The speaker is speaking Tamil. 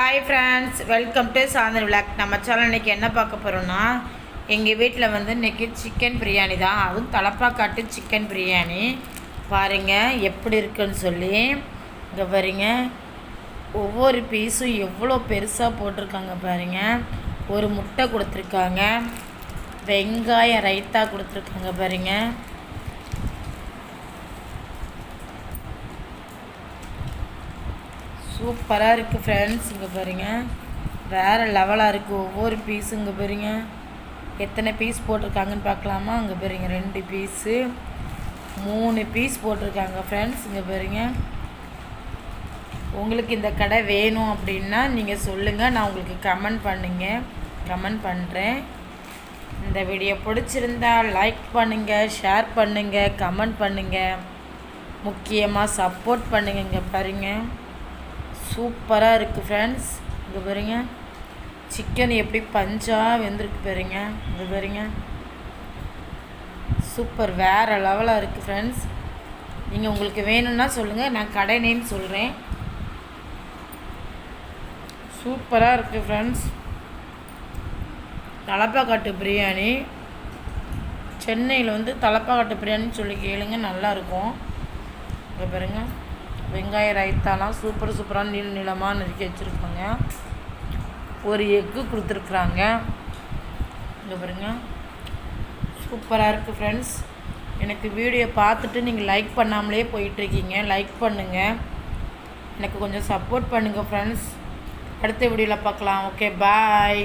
Hi friends welcome to Shanthar vlog நம்ம சேனல் இன்றைக்கி என்ன பார்க்க போகிறோன்னா எங்கள் வீட்டில் வந்து இன்றைக்கி சிக்கன் பிரியாணி தான். அதுவும் தலப்பாக்காட்டு சிக்கன் பிரியாணி பாருங்க எப்படி இருக்குன்னு சொல்லி. இங்கே பாருங்க ஒவ்வொரு பீஸும் எவ்வளோ பெருசாக போட்டிருக்காங்க பாருங்க. ஒரு முட்டை கொடுத்துருக்காங்க. வெங்காயம் ரைத்தா கொடுத்துருக்காங்க பாருங்க. சூப்பராக இருக்குது ஃப்ரெண்ட்ஸ் இங்கே பாருங்க. வேறு லெவலாக இருக்குது ஒவ்வொரு பீஸும் இங்கே பாருங்க. எத்தனை பீஸ் போட்டிருக்காங்கன்னு பார்க்கலாமா? அங்கே பாருங்க ரெண்டு பீஸு மூணு பீஸ் போட்டிருக்காங்க ஃப்ரெண்ட்ஸ் இங்கே பாருங்க. உங்களுக்கு இந்த கடை வேணும் அப்படின்னா நீங்கள் சொல்லுங்கள் நான் உங்களுக்கு கமெண்ட் பண்ணுங்க. கமெண்ட் பண்ணுறேன் இந்த வீடியோ பிடிச்சிருந்தா லைக் பண்ணுங்கள் ஷேர் பண்ணுங்கள் கமெண்ட் பண்ணுங்கள் முக்கியமாக சப்போர்ட் பண்ணுங்க இங்கே பாருங்கள் சூப்பராக இருக்குது ஃப்ரெண்ட்ஸ் இங்கே பாருங்க. சிக்கன் எப்படி பஞ்சாக வெந்திருக்கு பாருங்க. இங்கே பாருங்க. சூப்பர் வேறு லெவலாக இருக்குது ஃப்ரெண்ட்ஸ் நீங்கள் உங்களுக்கு வேணும்னா சொல்லுங்கள் நான் கடை நேம் சொல்கிறேன் சூப்பராக இருக்குது ஃப்ரெண்ட்ஸ் தலப்பாக்காட்டு பிரியாணி. சென்னையில் வந்து தலப்பாக்காட்டு பிரியாணின்னு சொல்லி கேளுங்க. நல்லாயிருக்கும் இங்கே பாருங்கள் வெங்காய ரைத்தாலாம் சூப்பர் சூப்பராக நீள நீளமாக நறுக்கி வச்சுருப்பாங்க ஒரு எக்கு கொடுத்துருக்குறாங்க. இங்கே பாருங்க. சூப்பராக இருக்குது ஃப்ரெண்ட்ஸ் எனக்கு வீடியோ பார்த்துட்டு நீங்கள் லைக் பண்ணாமலே போயிட்டுருக்கீங்க. லைக் பண்ணுங்கள் எனக்கு கொஞ்சம் சப்போர்ட் பண்ணுங்கள் ஃப்ரெண்ட்ஸ் அடுத்த வீடியோவில் பார்க்கலாம். Okay bye